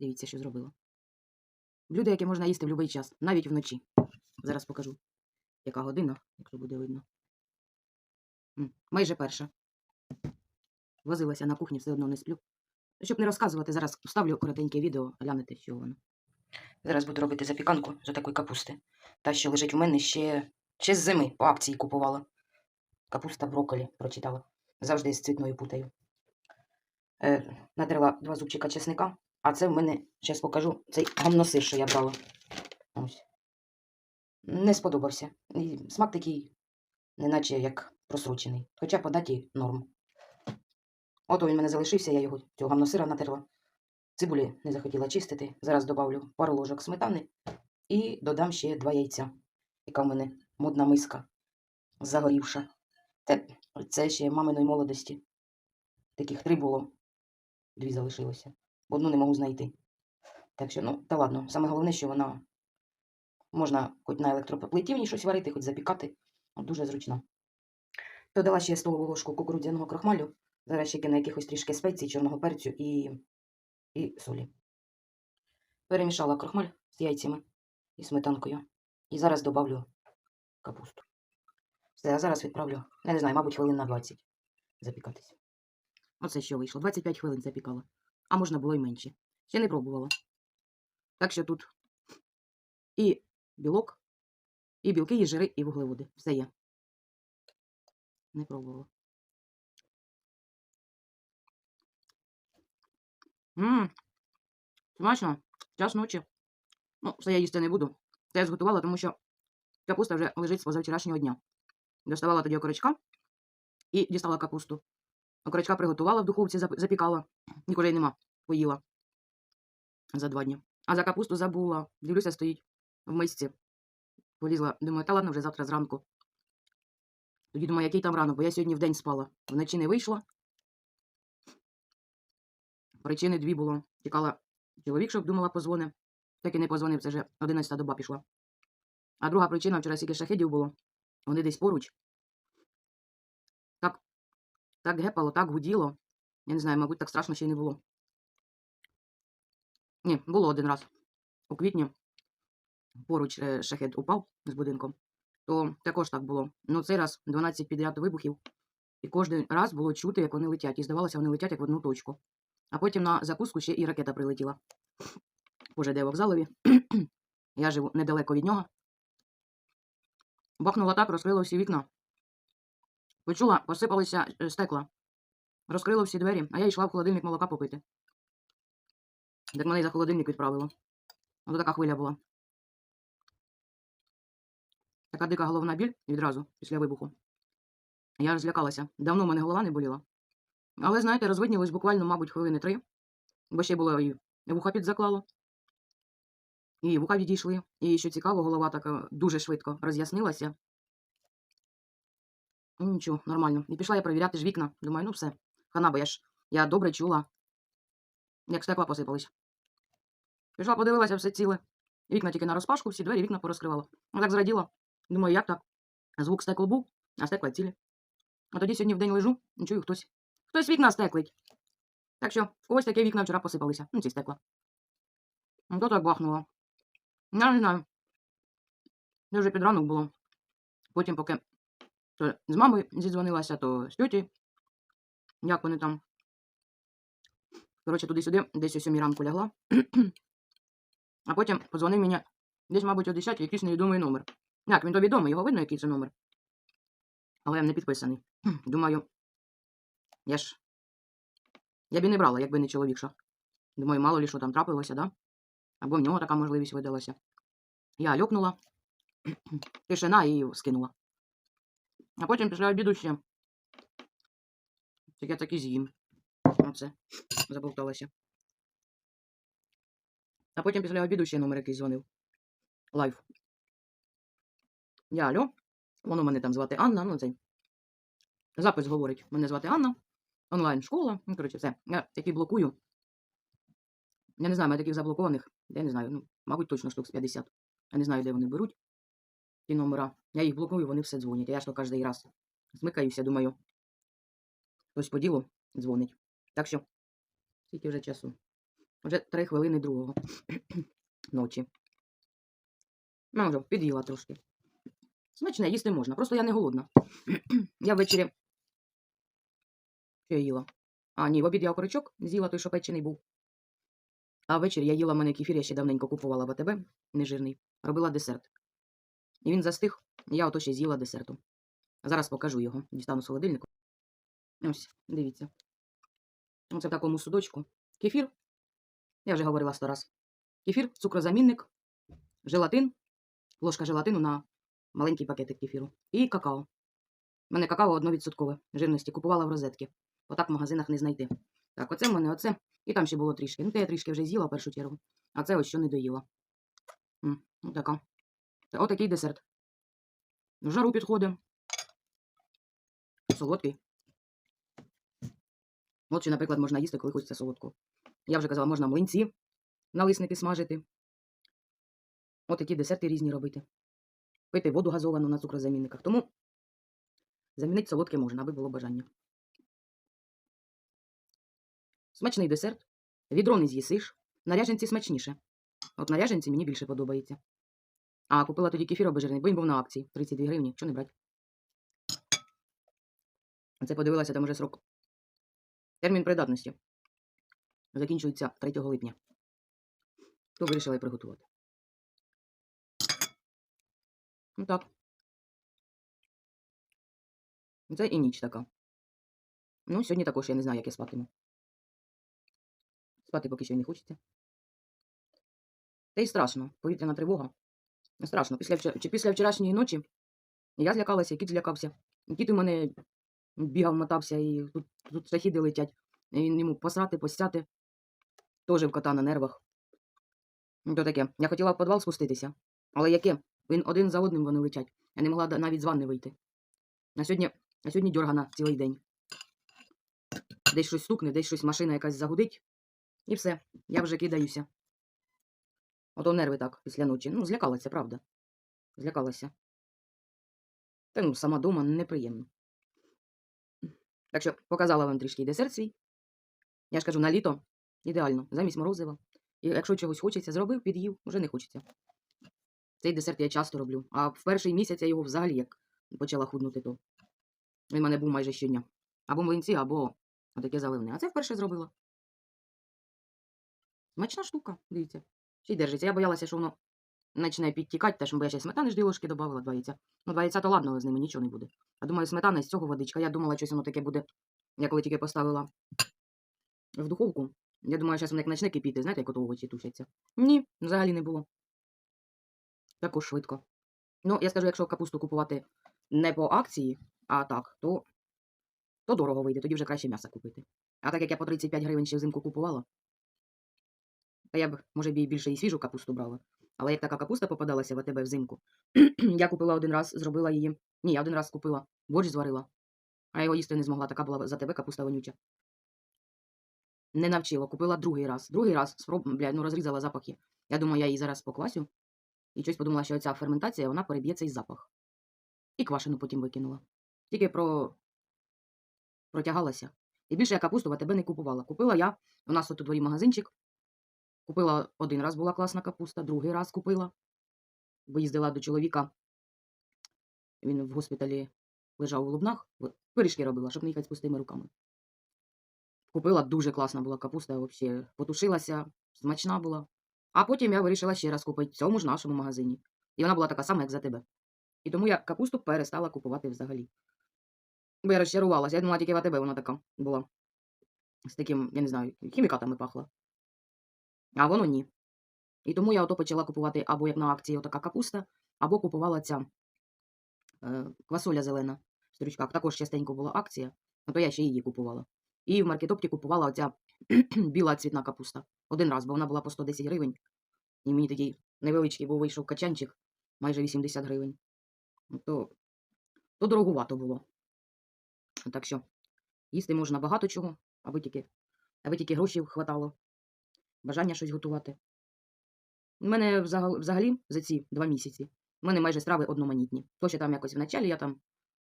Дивіться, що зробила. Блюдо, яке можна їсти в будь-який час, навіть вночі. Зараз покажу, яка година, якщо буде видно. Майже перша. Возилася на кухні, все одно не сплю. Щоб не розказувати, зараз вставлю коротеньке відео, глянете, що воно. Зараз буду робити запіканку з такої капусти. Та, що лежить у мене ще, ще з зими по акції купувала. Капуста брокколі, прочитала. Завжди з цвітною путаю. Е, натерла два зубчика чесника, а це в мене, зараз покажу, цей гамносир, що я брала. Ось. Не сподобався. І смак такий, неначе як просрочений. Хоча по даті норм. Ото він мене залишився, я його цього гамносира натерла. Цибулі не захотіла чистити. Зараз добавлю пару ложок сметани і додам ще два яйця, яка в мене модна миска загорівша. Це, це ще маминої молодості. Таких три було. Дві залишилося. Одну не можу знайти. Так що, ну, та ладно. Саме головне, що вона можна хоч на ній щось варити, хоч запікати. Дуже зручно. Додала ще столову ложку кукурудзяного крохмалю. Зараз ще кину якихось трішки спецій, чорного перцю і, і солі. Перемішала крохмаль з яйцями і сметанкою. І зараз добавлю капусту. Все, а зараз відправлю, я не знаю, мабуть, хвилин на 20 запікатися. Оце що вийшло. 25 хвилин запікала. А можна було й менше. Ще не пробувала. Так що тут і білок, і білки, і жири, і вуглеводи. Все є. Не пробувала. Ммм, смачно. Час ночі. Ну, все я їсти не буду. Це я зготувала, тому що капуста вже лежить з позавчорашнього дня. Доставала тоді окорочка і дістала капусту. Окорочка приготувала в духовці, запікала. Ніколи й нема. Поїла за два дні. А за капусту забула. Дивлюся, стоїть в мисці. Полізла. Думаю, та ладно, вже завтра зранку. Тоді думаю, який там ранок, бо я сьогодні вдень спала. Вночі не вийшла. Причини дві було. Чекала чоловік, щоб думала, позвони. Так і не позвонив, це вже 11 доба пішла. А друга причина вчора стільки шахедів було. Вони десь поруч. Так, гепало, так гуділо. Я не знаю, мабуть, так страшно ще й не було. Ні, було один раз. У квітні поруч е, шахет упав з будинком, то також так було. Ну, цей раз 12 підряд вибухів, і кожен раз було чути, як вони летять. І здавалося, вони летять як в одну точку. А потім на закуску ще і ракета прилетіла. Боже, де вокзалові. Я живу недалеко від нього. Бахнула так, розкрила всі вікна. Почула, посипалися е, стекла. Розкрила всі двері, а я йшла в холодильник молока попити. Так мене й за холодильник відправило. Ось така хвиля була. Така дика головна біль відразу після вибуху. Я злякалася. Давно в мене голова не боліла. Але, знаєте, розвиднілось буквально, мабуть, хвилини три, бо ще було і вуха підзаклало, і вуха відійшли. І що цікаво, голова така дуже швидко роз'яснилася. Ну, нічого, нормально. І пішла я перевіряти ж вікна. Думаю, ну все. Хана, бо я ж я добре чула, як стекла посипались. Пішла, подивилася все ціле. Вікна тільки на розпашку, всі двері вікна порозкривала. Ну так зраділа. Думаю, як так? Звук стекол був, а стекла цілі. А тоді сьогодні в день лежу, і чую хтось. Хтось вікна стеклить. Так що, когось таке вікна вчора посипалися. Ну, ці стекла. Ну, то так бахнуло. Я не знаю. Вже під ранок було. Потім, поки то з мамою зідзвонилася, то з тьоті. Як вони там. Коротше, туди-сюди, десь о 7 ранку лягла. а потім подзвонив мені десь, мабуть, о 10 якийсь невідомий номер. Як, він то відомий, його видно, який це номер. Але я не підписаний. Думаю, я ж. Я б і не брала, якби не чоловікша. Думаю, мало ли що там трапилося, да? Або в нього така можливість видалася. Я льопнула, тишина і скинула. А потім після обіду ще. Так я так і з'їм. Оце, забовталася. А потім після обіду ще номер якийсь дзвонив. Лайф. Я алло. Воно мене там звати Анна, ну цей. Запис говорить, мене звати Анна. Онлайн школа. Ну, коротше, все. Я такі блокую. Я не знаю, мене таких заблокованих. Я не знаю, ну, мабуть, точно штук з 50. Я не знаю, де вони беруть. Ті номера. Я їх блокую, вони все дзвонять. А я ж то кожен раз змикаюся, думаю. Хтось по ділу дзвонить. Так що, скільки вже часу? Вже три хвилини другого ночі. Ну, вже під'їла трошки. Смачне, їсти можна. Просто я не голодна. я ввечері. Що я їла? А, ні, в обід я окорочок з'їла той, що печений був. А ввечері я їла в мене кефір, я ще давненько купувала в АТБ, нежирний, робила десерт. І він застиг, і я ото ще з'їла десерту. Зараз покажу його. Дістану з холодильнику. Ось, дивіться. Оце в такому судочку. Кефір. Я вже говорила сто раз. Кефір, цукрозамінник, желатин, ложка желатину на маленький пакетик кефіру. І какао. У мене какао 1% жирності. Купувала в розетки. Отак в магазинах не знайти. Так, оце в мене оце. І там ще було трішки. Ну, те я трішки вже з'їла в першу чергу. А це ось що не доїла. М, Отака. Та Отакий десерт. В жару підходить. Солодкий. От що, наприклад, можна їсти, коли хочеться солодкого. Я вже казала, можна млинці, налисники смажити. От такі десерти різні робити. Пити воду газовану на цукрозамінниках. Тому замінити солодке можна, аби було бажання. Смачний десерт. Відро не з'їсиш. На ряженці смачніше. От на ряженці мені більше подобається. А купила тоді кефір обезжирений, бо він був на акції. 32 гривні. Що не брати? Це подивилася, там уже срок. Термін придатності. Закінчується 3 липня. То вирішила і приготувати. Ну так. Це і ніч така. Ну, сьогодні також я не знаю, як я спатиму. Спати поки що не хочеться. Та й страшно. Повітряна тривога. Страшно. Після, вчора- чи після вчорашньої ночі я злякалася, кіт злякався. Кіт у мене бігав, мотався, і тут, тут шахіди летять. І йому посрати, постяти. Тоже в кота на нервах. Ну, То таке. Я хотіла в підвал спуститися. Але яке? Він один за одним вони летять. Я не могла навіть з ванни вийти. На сьогодні, на сьогодні дьоргана цілий день. Десь щось стукне, десь щось машина якась загудить. І все. Я вже кидаюся. Ото нерви так після ночі. Ну, злякалася, правда. Злякалася. Та ну, сама дома неприємно. Так що показала вам трішки десерт свій. Я ж кажу, на літо ідеально, замість морозива. І якщо чогось хочеться, зробив, під'їв, вже не хочеться. Цей десерт я часто роблю. А в перший місяць я його взагалі як почала худнути, то він в мене був майже щодня. Або млинці, або таке заливне. А це вперше зробила. Смачна штука, дивіться. Ще держиться. Я боялася, що воно почне підтікати, бо я ще сметани ж ложки додавала, два яйця. Ну, два яйця, то ладно, але з ними нічого не буде. А думаю, сметана з цього водичка. Я думала, щось воно таке буде. Я коли тільки поставила в духовку. Я думаю, зараз воно як почне кипіти, знаєте, як ото овочі тушаться. Ні, взагалі не було. Також швидко. Ну, я скажу, якщо капусту купувати не по акції, а так, то, то дорого вийде, тоді вже краще м'ясо купити. А так як я по 35 гривень ще взимку купувала, та я б, може, б і більше і свіжу капусту брала. Але як така капуста попадалася в АТБ взимку, я купила один раз, зробила її. Ні, я один раз купила, борщ зварила. А його їсти не змогла, така була за тебе капуста вонюча. Не навчила, купила другий раз. Другий раз спроб... блядь, ну, розрізала запахи. Я думаю, я її зараз поквасю. І щось подумала, що ця ферментація, вона переб'є цей запах. І квашену потім викинула. Тільки про... протягалася. І більше я капусту в АТБ не купувала. Купила я, у нас тут у дворі магазинчик. Купила один раз була класна капуста, другий раз купила. Виїздила до чоловіка. Він в госпіталі лежав у Лубнах. Пиріжки робила, щоб не їхати з пустими руками. Купила дуже класна була капуста, взагалі потушилася, смачна була. А потім я вирішила ще раз купити в цьому ж нашому магазині. І вона була така сама, як за тебе. І тому я капусту перестала купувати взагалі. Бо я розчарувалася. Я думала, тільки в АТБ вона така була. З таким, я не знаю, хімікатами пахла. А воно ні. І тому я ото почала купувати або як на акції отака капуста, або купувала ця е, квасоля зелена в стрючках. Також частенько була акція, а то я ще її купувала. І в маркетопті купувала оця біла цвітна капуста. Один раз, бо вона була по 110 гривень. І мені такий невеличкий був вийшов качанчик, майже 80 гривень. То, то дорогувато було. Так що їсти можна багато чого, аби тільки, аби тільки грошей хватало, бажання щось готувати. У мене взагалі за ці два місяці у мене майже страви одноманітні. То, що там якось вначалі я там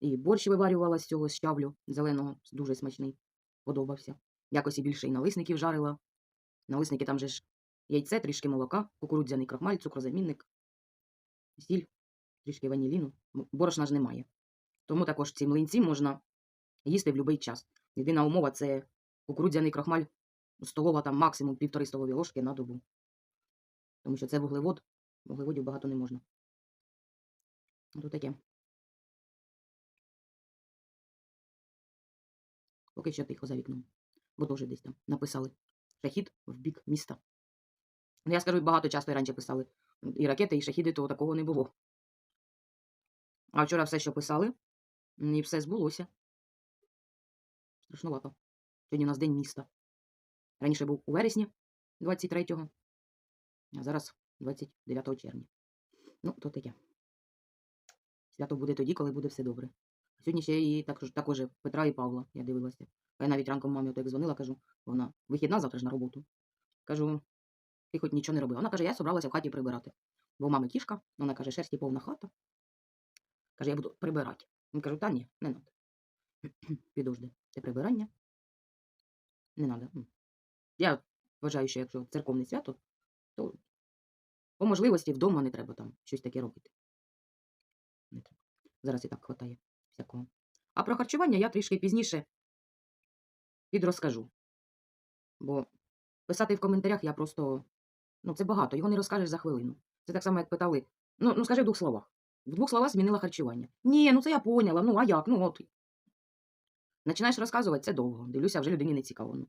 і борщ виварювала з цього з щавлю зеленого, дуже смачний, подобався. Якось і більше і налисників жарила. Налисники там же ж яйце, трішки молока, кукурудзяний крахмаль, цукрозамінник, сіль, трішки ваніліну. Борошна ж немає. Тому також ці млинці можна їсти в будь-який час. Єдина умова це кукурудзяний крахмаль, столова там максимум півтори столові ложки на добу. Тому що це вуглевод, вуглеводів багато не можна. Ото таке. Поки що тихо за вікном. Бо теж десь там написали шахід в бік міста. Ну, я скажу, багато часто і раніше писали. І ракети, і шахіди, то такого не було. А вчора все, що писали, і все збулося. Страшнувато. Сьогодні у нас день міста. Раніше був у вересні 23-го, а зараз 29 червня. Ну, то таке. Свято буде тоді, коли буде все добре. Сьогодні ще і також, Петра і Павла, я дивилася. А я навіть ранком мамі як дзвонила, кажу, вона вихідна завтра ж на роботу. Кажу, ти хоч нічого не робила. Вона каже, я собралася в хаті прибирати. Бо у мами кішка, вона каже, шерсті повна хата. Каже, я буду прибирати. Я кажу, та ні, не треба. Підожди, це прибирання. Не треба. Я вважаю, що якщо церковне свято, то по можливості вдома не треба там щось таке робити. Не треба. Зараз і так хватає всякого. А про харчування я трішки пізніше підрозкажу. Бо писати в коментарях я просто. Ну, це багато, його не розкажеш за хвилину. Це так само, як питали. Ну, ну скажи в двох словах. В двох словах змінила харчування. Ні, ну це я поняла. Ну, а як? Ну от. Починаєш розказувати, це довго. Дивлюся, вже людині не цікаво. Ну,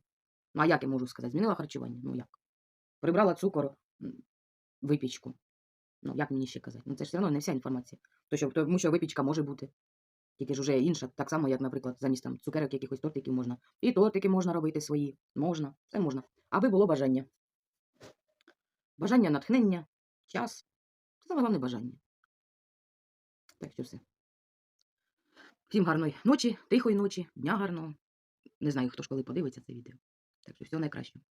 ну а як я можу сказати? Змінила харчування? Ну як? Прибрала цукор, випічку. Ну, як мені ще казати? Ну, це ж все одно не вся інформація. То що, тому що випічка може бути. Тільки ж уже інша, так само, як, наприклад, замість там цукерок якихось тортиків можна. І тортики можна робити свої. Можна, все можна. Аби було бажання. Бажання, натхнення, час. Це саме головне бажання. Так що все. Всім гарної ночі, тихої ночі, дня гарного. Не знаю, хто ж коли подивиться це відео. Так що всього найкращого.